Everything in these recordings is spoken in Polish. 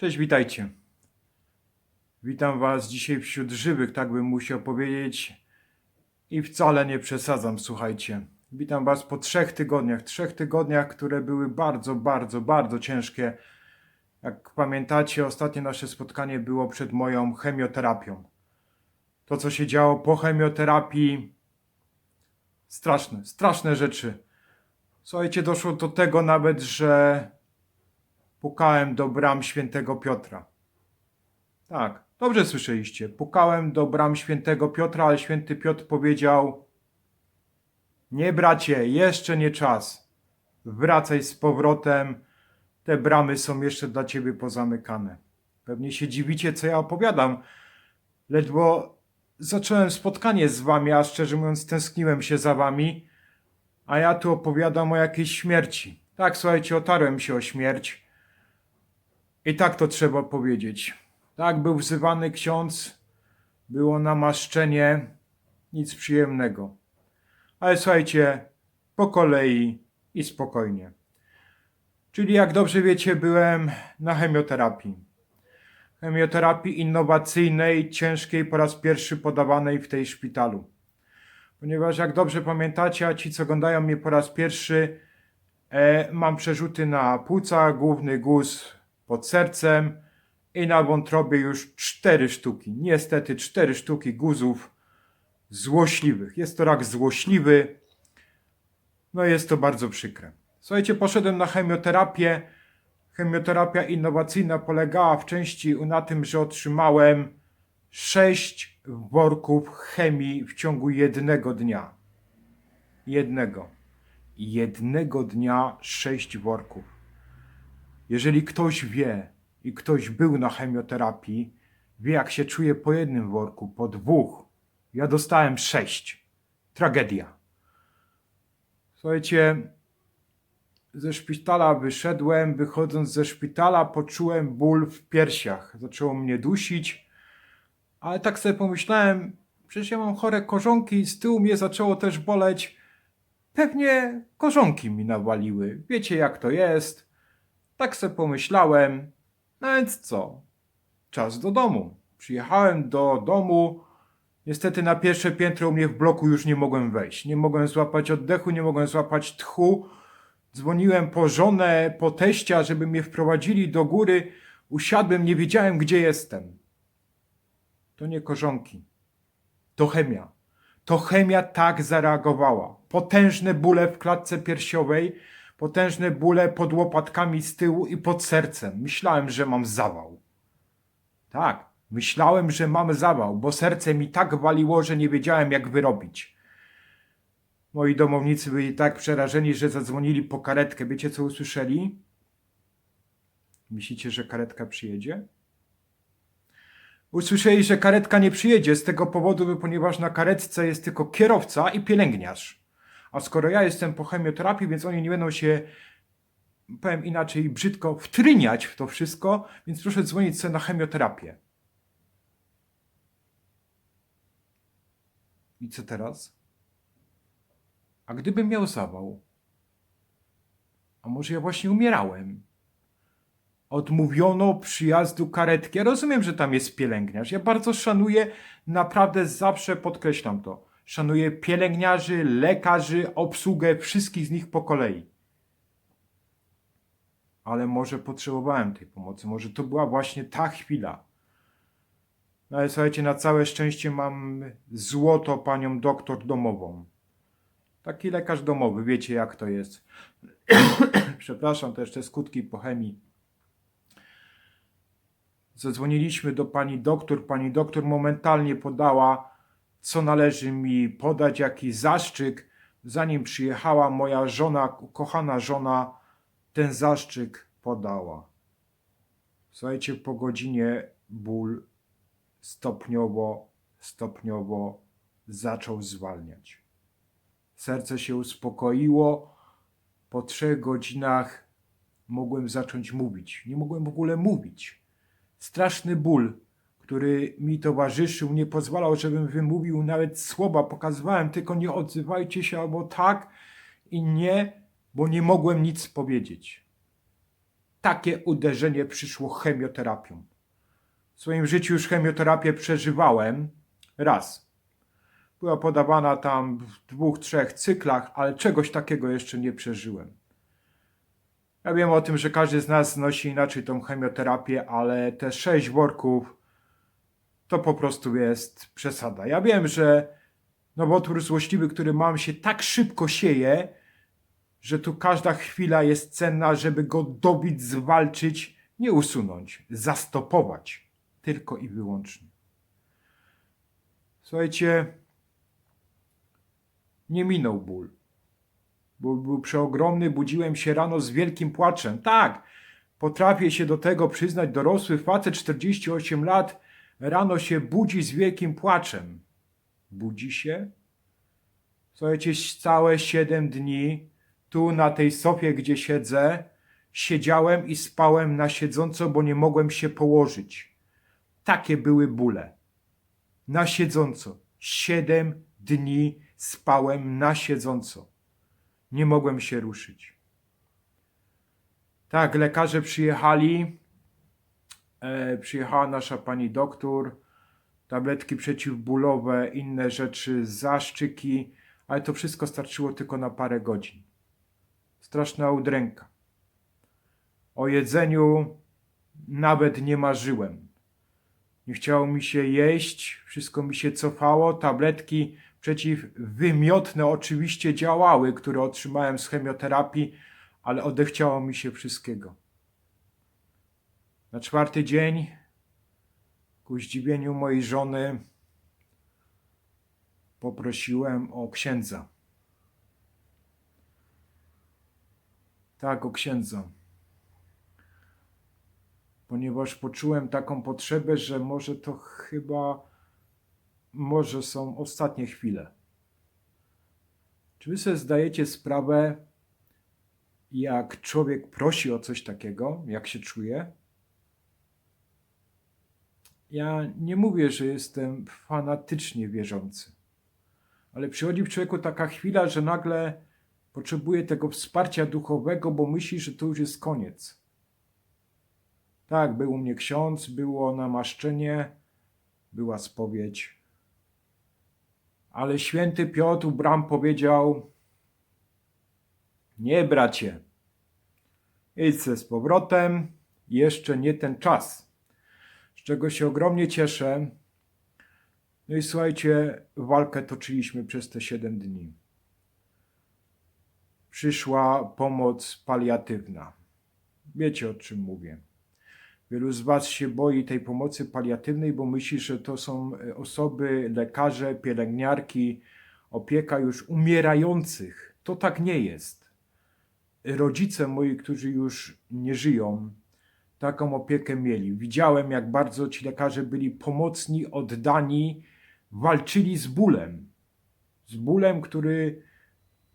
Cześć, witajcie. Witam Was dzisiaj wśród żywych, tak bym musiał powiedzieć. I wcale nie przesadzam, słuchajcie. Witam Was po trzech tygodniach. Trzech tygodniach, które były bardzo, bardzo, bardzo ciężkie. Jak pamiętacie, ostatnie nasze spotkanie było przed moją chemioterapią. To, co się działo po chemioterapii, straszne, straszne rzeczy. Słuchajcie, doszło do tego nawet, że pukałem do bram świętego Piotra. Tak, dobrze słyszeliście. Pukałem do bram świętego Piotra, ale święty Piotr powiedział: Nie, bracie, jeszcze nie czas. Wracaj z powrotem. Te bramy są jeszcze dla ciebie pozamykane. Pewnie się dziwicie, co ja opowiadam. Ledwo zacząłem spotkanie z wami, a szczerze mówiąc, tęskniłem się za wami, a ja tu opowiadam o jakiejś śmierci. Tak, słuchajcie, otarłem się o śmierć. I tak to trzeba powiedzieć. Tak był wzywany ksiądz, było namaszczenie, nic przyjemnego. Ale słuchajcie, po kolei i spokojnie. Czyli jak dobrze wiecie, byłem na chemioterapii. Chemioterapii innowacyjnej, ciężkiej, po raz pierwszy podawanej w tej szpitalu. Ponieważ jak dobrze pamiętacie, a ci co oglądają mnie po raz pierwszy, e, mam przerzuty na płuca, główny guz pod sercem i na wątrobie już cztery sztuki. Niestety cztery sztuki guzów złośliwych. Jest to rak złośliwy. No jest to bardzo przykre. Słuchajcie, poszedłem na chemioterapię. Chemioterapia innowacyjna polegała w części na tym, że otrzymałem sześć worków chemii w ciągu jednego dnia. Jednego. Jednego dnia sześć worków. Jeżeli ktoś wie i ktoś był na chemioterapii, wie jak się czuje po jednym worku, po dwóch. Ja dostałem sześć. Tragedia. Słuchajcie, ze szpitala wyszedłem, wychodząc ze szpitala poczułem ból w piersiach. Zaczęło mnie dusić, ale tak sobie pomyślałem, przecież ja mam chore korzonki, z tyłu mnie zaczęło też boleć. Pewnie korzonki mi nawaliły. Wiecie jak to jest. Tak sobie pomyślałem, no więc co? Czas do domu. Przyjechałem do domu. Niestety na pierwsze piętro u mnie w bloku już nie mogłem wejść. Nie mogłem złapać oddechu, nie mogłem złapać tchu. Dzwoniłem po żonę, po teścia, żeby mnie wprowadzili do góry. Usiadłem, nie wiedziałem gdzie jestem. To nie korzonki. To chemia. To chemia tak zareagowała. Potężne bóle w klatce piersiowej, potężne bóle pod łopatkami z tyłu i pod sercem. Myślałem, że mam zawał. Tak, myślałem, że mam zawał, bo serce mi tak waliło, że nie wiedziałem, jak wyrobić. Moi domownicy byli tak przerażeni, że zadzwonili po karetkę. Wiecie, co usłyszeli? Myślicie, że karetka przyjedzie? Usłyszeli, że karetka nie przyjedzie z tego powodu, ponieważ na karetce jest tylko kierowca i pielęgniarz. A skoro ja jestem po chemioterapii, więc oni nie będą się, powiem inaczej, brzydko wtryniać w to wszystko, więc proszę dzwonić sobie na chemioterapię. I co teraz? A gdybym miał zawał? A może ja właśnie umierałem? Odmówiono przyjazdu karetki. Ja rozumiem, że tam jest pielęgniarz. Ja bardzo szanuję, naprawdę zawsze podkreślam to. Szanuję pielęgniarzy, lekarzy, obsługę wszystkich z nich po kolei. Ale może potrzebowałem tej pomocy. Może to była właśnie ta chwila. No ale słuchajcie, na całe szczęście mam złoto panią doktor domową. Taki lekarz domowy, wiecie jak to jest. Przepraszam, to jeszcze skutki po chemii. Zadzwoniliśmy do pani doktor. Pani doktor momentalnie podała, co należy mi podać, jaki zaszczyk. Zanim przyjechała moja żona, kochana żona, ten zaszczyk podała. Słuchajcie, po godzinie ból stopniowo, stopniowo zaczął zwalniać. Serce się uspokoiło. Po trzech godzinach mogłem zacząć mówić. Nie mogłem w ogóle mówić. Straszny ból, który mi towarzyszył, nie pozwalał, żebym wymówił nawet słowa. Pokazywałem tylko nie odzywajcie się albo tak i nie, bo nie mogłem nic powiedzieć. takie uderzenie przyszło chemioterapią. W swoim życiu już chemioterapię przeżywałem raz. Była podawana tam w dwóch, trzech cyklach, ale czegoś takiego jeszcze nie przeżyłem. Ja wiem o tym, że każdy z nas znosi inaczej tą chemioterapię, ale te sześć worków to po prostu jest przesada. Ja wiem, że nowotwór złośliwy, który mam, się tak szybko sieje, że tu każda chwila jest cenna, żeby go dobić, zwalczyć, nie usunąć, zastopować. Tylko i wyłącznie. Słuchajcie, nie minął ból. Ból był przeogromny, budziłem się rano z wielkim płaczem. Tak, potrafię się do tego przyznać, dorosły facet 48 lat rano się budzi z wielkim płaczem. Budzi się? Słuchajcie, całe 7 dni tu na tej sofie, gdzie siedzę, siedziałem i spałem na siedząco, bo nie mogłem się położyć. Takie były bóle. Na siedząco. Siedem dni spałem na siedząco. Nie mogłem się ruszyć. Tak, lekarze przyjechali. E, przyjechała nasza pani doktor. Tabletki przeciwbólowe, inne rzeczy, zaszczyki, ale to wszystko starczyło tylko na parę godzin. Straszna udręka. O jedzeniu nawet nie marzyłem. Nie chciało mi się jeść, wszystko mi się cofało. Tabletki przeciwwymiotne oczywiście działały, które otrzymałem z chemioterapii, ale odechciało mi się wszystkiego. Na czwarty dzień, ku zdziwieniu mojej żony, poprosiłem o księdza. Tak, o księdza. Ponieważ poczułem taką potrzebę, że może to chyba, może są ostatnie chwile. Czy wy sobie zdajecie sprawę, jak człowiek prosi o coś takiego, jak się czuje? Ja nie mówię, że jestem fanatycznie wierzący, ale przychodzi w człowieku taka chwila, że nagle potrzebuje tego wsparcia duchowego, bo myśli, że to już jest koniec. Tak, był u mnie ksiądz, było namaszczenie, była spowiedź. Ale święty Piotr u bram powiedział: Nie, bracie, idź z powrotem, jeszcze nie ten czas. Czego się ogromnie cieszę. No i słuchajcie, walkę toczyliśmy przez te 7 dni przyszła pomoc paliatywna. Wiecie o czym mówię. Wielu z Was się boi tej pomocy paliatywnej, bo myśli, że to są e, osoby, lekarze, pielęgniarki, opieka już umierających. To tak nie jest. Rodzice moi, którzy już nie żyją, taką opiekę mieli. Widziałem, jak bardzo ci lekarze byli pomocni, oddani, walczyli z bólem. Z bólem, który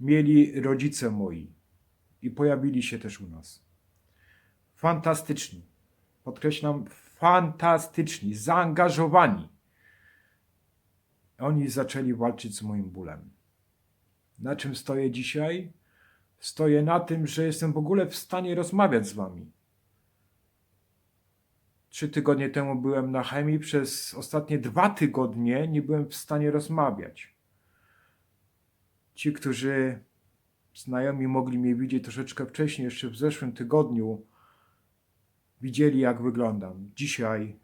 mieli rodzice moi i pojawili się też u nas. Fantastyczni, podkreślam, fantastyczni, zaangażowani. Oni zaczęli walczyć z moim bólem. Na czym stoję dzisiaj? Stoję na tym, że jestem w ogóle w stanie rozmawiać z wami. Trzy tygodnie temu byłem na chemii, przez ostatnie dwa tygodnie nie byłem w stanie rozmawiać. Ci, którzy znajomi mogli mnie widzieć troszeczkę wcześniej, jeszcze w zeszłym tygodniu, widzieli jak wyglądam. Dzisiaj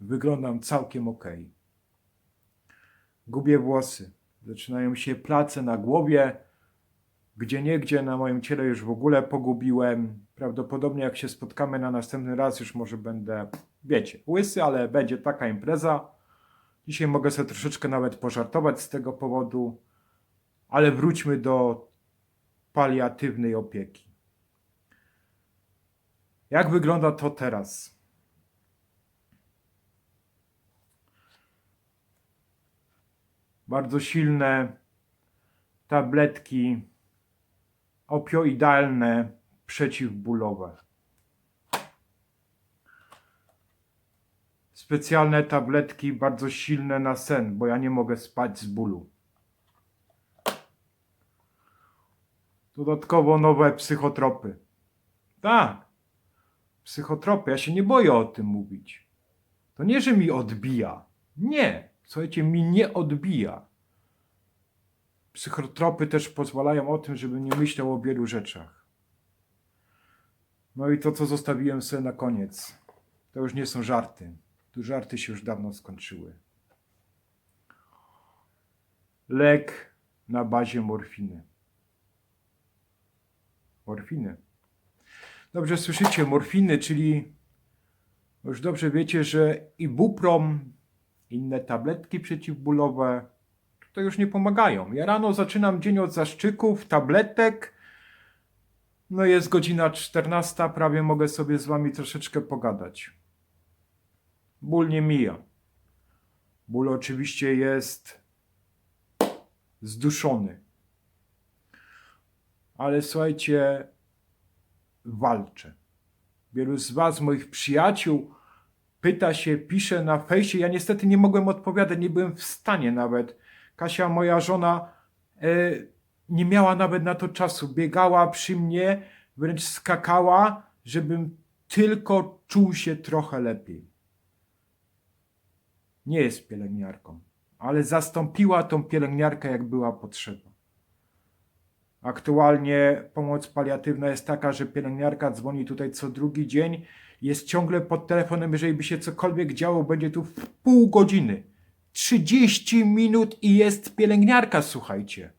wyglądam całkiem ok. Gubię włosy. Zaczynają się place na głowie. Gdzie niegdzie na moim ciele już w ogóle pogubiłem. Prawdopodobnie jak się spotkamy na następny raz, już może będę, wiecie, łysy, ale będzie taka impreza. Dzisiaj mogę sobie troszeczkę nawet pożartować z tego powodu. Ale wróćmy do paliatywnej opieki. Jak wygląda to teraz? Bardzo silne tabletki opioidalne przeciwbólowe. Specjalne tabletki bardzo silne na sen, bo ja nie mogę spać z bólu. Dodatkowo nowe psychotropy. Tak. psychotropy. Ja się nie boję o tym mówić. To nie, że mi odbija. Nie. Słuchajcie, mi nie odbija. Psychotropy też pozwalają o tym, żebym nie myślał o wielu rzeczach. No i to, co zostawiłem sobie na koniec, to już nie są żarty. Tu żarty się już dawno skończyły. Lek na bazie morfiny. Morfiny. Dobrze słyszycie, morfiny, czyli już dobrze wiecie, że ibuprom, inne tabletki przeciwbólowe, to już nie pomagają. Ja rano zaczynam dzień od zaszczyków, tabletek. No jest godzina 14, prawie mogę sobie z wami troszeczkę pogadać. Ból nie mija. Ból oczywiście jest zduszony. Ale słuchajcie, walczę. Wielu z was, moich przyjaciół, pyta się, pisze na fejsie. Ja niestety nie mogłem odpowiadać, nie byłem w stanie nawet. Kasia, moja żona, e, nie miała nawet na to czasu. Biegała przy mnie, wręcz skakała, żebym tylko czuł się trochę lepiej. Nie jest pielęgniarką, ale zastąpiła tą pielęgniarkę, jak była potrzeba. Aktualnie pomoc paliatywna jest taka, że pielęgniarka dzwoni tutaj co drugi dzień, jest ciągle pod telefonem, jeżeli by się cokolwiek działo, będzie tu w pół godziny. 30 minut i jest pielęgniarka, słuchajcie.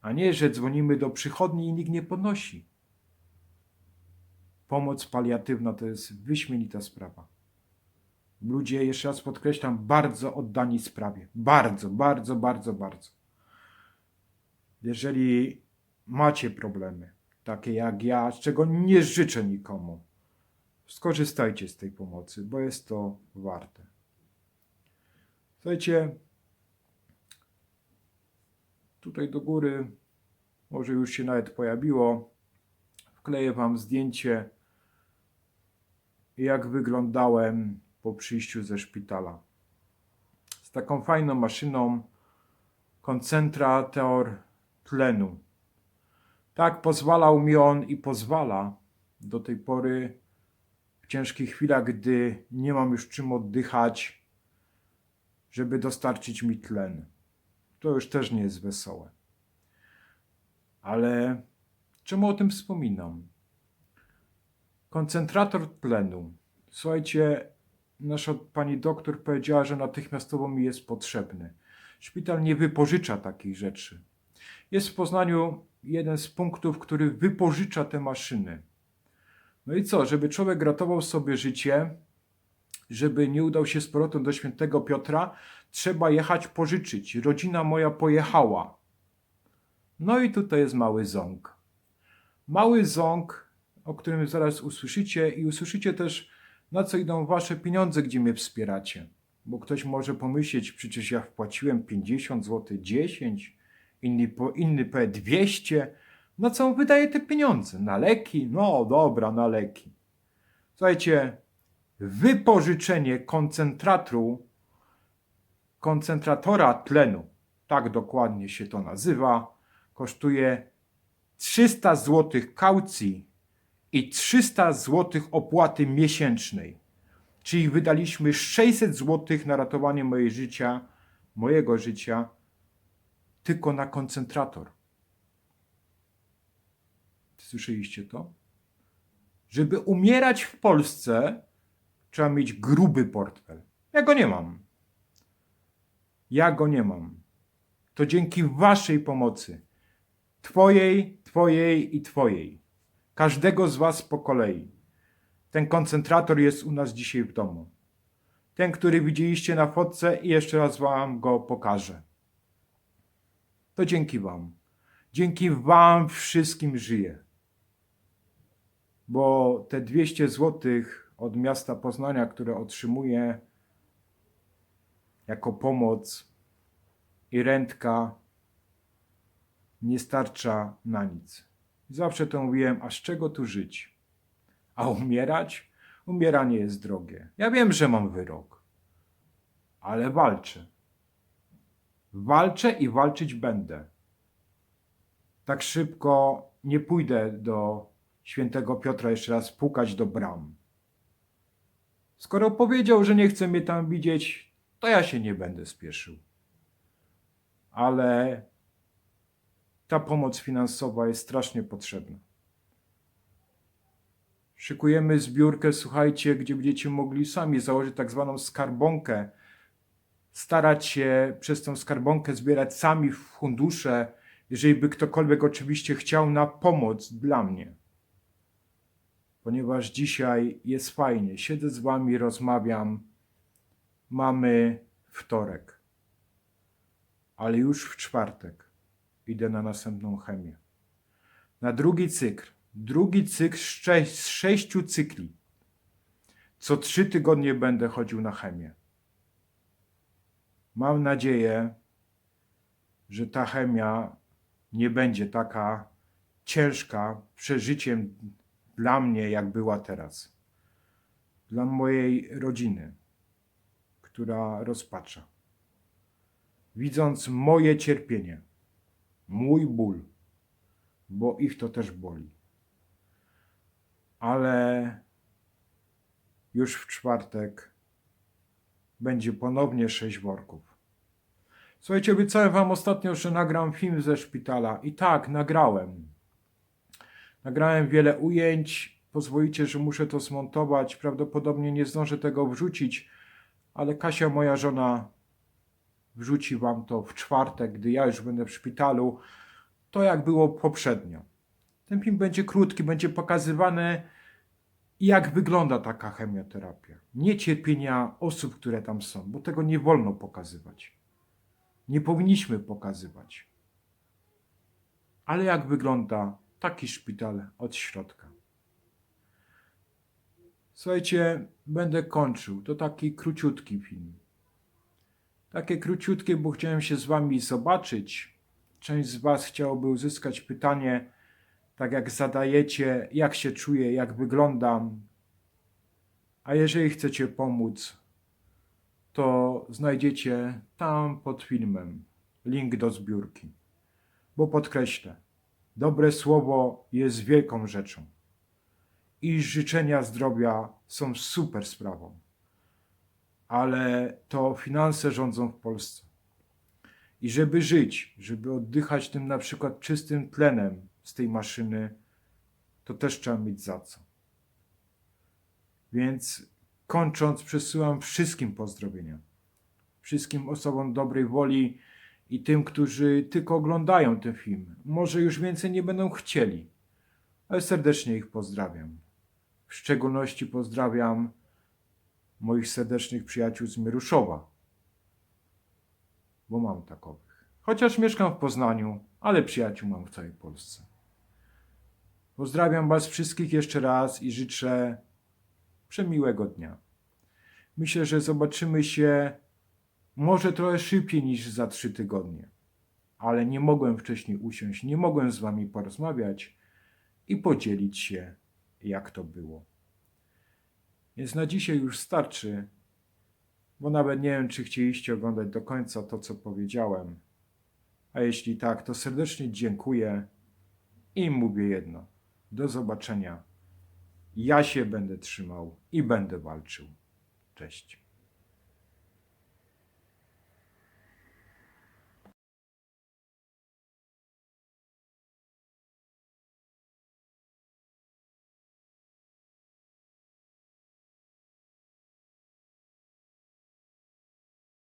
A nie, że dzwonimy do przychodni i nikt nie podnosi. Pomoc paliatywna to jest wyśmienita sprawa. Ludzie, jeszcze raz podkreślam, bardzo oddani sprawie. Bardzo, bardzo, bardzo, bardzo. Jeżeli macie problemy, takie jak ja, czego nie życzę nikomu, skorzystajcie z tej pomocy, bo jest to warte. Słuchajcie, tutaj do góry, może już się nawet pojawiło, wkleję Wam zdjęcie, jak wyglądałem po przyjściu ze szpitala. Z taką fajną maszyną, koncentrator tlenu. Tak pozwalał mi on i pozwala do tej pory w ciężkich chwilach, gdy nie mam już czym oddychać, żeby dostarczyć mi tlen. To już też nie jest wesołe. Ale czemu o tym wspominam? Koncentrator tlenu. Słuchajcie, nasza pani doktor powiedziała, że natychmiastowo mi jest potrzebny. Szpital nie wypożycza takich rzeczy. Jest w Poznaniu jeden z punktów, który wypożycza te maszyny. No i co, żeby człowiek ratował sobie życie, żeby nie udał się z powrotem do świętego Piotra, trzeba jechać pożyczyć. Rodzina moja pojechała. No i tutaj jest mały ząg. Mały ząg, o którym zaraz usłyszycie i usłyszycie też, na co idą wasze pieniądze, gdzie mnie wspieracie. Bo ktoś może pomyśleć, przecież ja wpłaciłem 50 zł, 10, inny, po, inny powie 200. Na co wydaje te pieniądze? Na leki? No dobra, na leki. Słuchajcie, wypożyczenie koncentratu, koncentratora tlenu, tak dokładnie się to nazywa, kosztuje 300 zł kaucji i 300 zł opłaty miesięcznej. Czyli wydaliśmy 600 zł na ratowanie mojego życia, mojego życia, tylko na koncentrator. Słyszeliście to? Żeby umierać w Polsce, trzeba mieć gruby portfel. Ja go nie mam. Ja go nie mam. To dzięki Waszej pomocy. Twojej, Twojej i Twojej. Każdego z Was po kolei. Ten koncentrator jest u nas dzisiaj w domu. Ten, który widzieliście na fotce i jeszcze raz Wam go pokażę. To dzięki Wam. Dzięki Wam wszystkim żyję. Bo te 200 zł od miasta Poznania, które otrzymuję jako pomoc i rentka, nie starcza na nic. Zawsze to mówiłem, a z czego tu żyć? A umierać? Umieranie jest drogie. Ja wiem, że mam wyrok, ale walczę. Walczę i walczyć będę. Tak szybko nie pójdę do świętego Piotra jeszcze raz pukać do bram. Skoro powiedział, że nie chce mnie tam widzieć, to ja się nie będę spieszył. Ale ta pomoc finansowa jest strasznie potrzebna. Szykujemy zbiórkę, słuchajcie, gdzie będziecie mogli sami założyć tak zwaną skarbonkę, starać się przez tą skarbonkę zbierać sami fundusze, jeżeli by ktokolwiek oczywiście chciał na pomoc dla mnie. Ponieważ dzisiaj jest fajnie, siedzę z wami, rozmawiam, mamy wtorek, ale już w czwartek idę na następną chemię. Na drugi cykl, drugi cykl z, sze- z sześciu cykli. Co trzy tygodnie będę chodził na chemię. Mam nadzieję, że ta chemia nie będzie taka ciężka przeżyciem dla mnie, jak była teraz. Dla mojej rodziny, która rozpacza. Widząc moje cierpienie, mój ból, bo ich to też boli. Ale już w czwartek będzie ponownie sześć worków. Słuchajcie, obiecałem wam ostatnio, że nagram film ze szpitala. I tak, nagrałem. Nagrałem wiele ujęć. Pozwolicie, że muszę to zmontować. Prawdopodobnie nie zdążę tego wrzucić, ale Kasia, moja żona, wrzuci wam to w czwartek, gdy ja już będę w szpitalu. To jak było poprzednio. Ten film będzie krótki, będzie pokazywany, jak wygląda taka chemioterapia. Nie cierpienia osób, które tam są, bo tego nie wolno pokazywać. Nie powinniśmy pokazywać. Ale jak wygląda taki szpital od środka? Słuchajcie, będę kończył. To taki króciutki film. Takie króciutkie, bo chciałem się z wami zobaczyć. Część z was chciałoby uzyskać pytanie, tak jak zadajecie, jak się czuję, jak wyglądam. A jeżeli chcecie pomóc, to znajdziecie tam pod filmem link do zbiórki. Bo podkreślę, dobre słowo jest wielką rzeczą. I życzenia zdrowia są super sprawą. Ale to finanse rządzą w Polsce. I żeby żyć, żeby oddychać tym na przykład czystym tlenem z tej maszyny, to też trzeba mieć za co. Więc kończąc, przesyłam wszystkim pozdrowienia. Wszystkim osobom dobrej woli i tym, którzy tylko oglądają ten film. Może już więcej nie będą chcieli, ale serdecznie ich pozdrawiam. W szczególności pozdrawiam moich serdecznych przyjaciół z Mieruszowa, bo mam takowych. Chociaż mieszkam w Poznaniu, ale przyjaciół mam w całej Polsce. Pozdrawiam Was wszystkich jeszcze raz i życzę przemiłego dnia. Myślę, że zobaczymy się może trochę szybciej niż za trzy tygodnie, ale nie mogłem wcześniej usiąść, nie mogłem z Wami porozmawiać i podzielić się, jak to było. Więc na dzisiaj już starczy, bo nawet nie wiem, czy chcieliście oglądać do końca to, co powiedziałem. A jeśli tak, to serdecznie dziękuję i mówię jedno. Do zobaczenia. Ja się będę trzymał i będę walczył. Cześć.